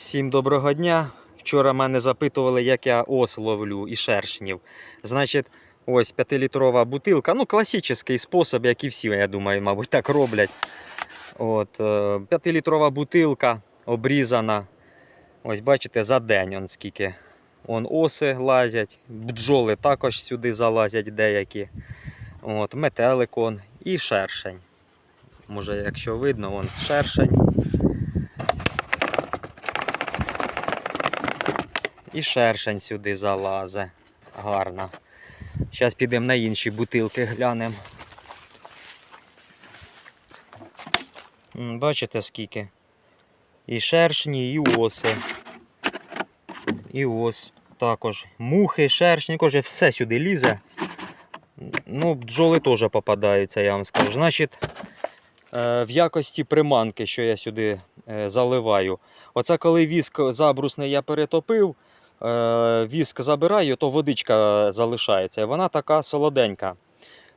Всім доброго дня. Вчора мене запитували, як я ос ловлю і шершнів. Значить, ось 5-літрова бутилка. Ну, класичний спосіб, як і всі, я думаю, мабуть, так роблять. От, 5-літрова бутилка обрізана. Ось бачите, за день он скільки. Он оси лазять, бджоли також сюди залазять деякі. От, метелик і шершень. Може, якщо видно, он шершень. І шершень сюди залазе. Гарно. Зараз підемо на інші бутилки глянемо. Бачите скільки? І шершні, і оси. І ось також. Мухи, шершні, каже, все сюди лізе. Ну, бджоли теж попадаються, я вам скажу. Значить, е, в якості приманки, що я сюди е, заливаю. Оце коли віск забрусний я перетопив, віск забираю, то водичка залишається. Вона така солоденька.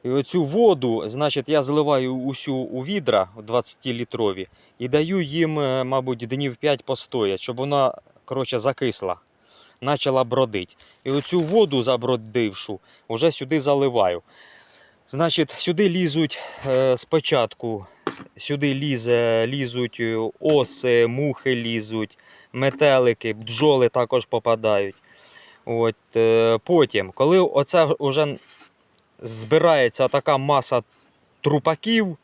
І оцю воду, значить, я зливаю усю у відра 20-літрові і даю їм, е, мабуть, днів 5 постоять, щоб вона коротше, закисла, почала бродити. І оцю воду забродившу вже сюди заливаю. Значить, сюди лізуть е, спочатку, сюди лізе, лізуть е, оси, мухи лізуть, метелики, бджоли також попадають. От, е, потім, коли оце вже збирається така маса трупаків,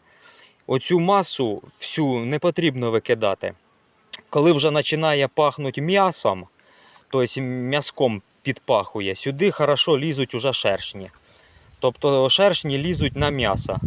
оцю масу всю не потрібно викидати. Коли вже починає пахнути м'ясом, тобто м'язком підпахує, сюди хорошо лізуть уже шершні. Тобто шершні лізуть на м'ясо.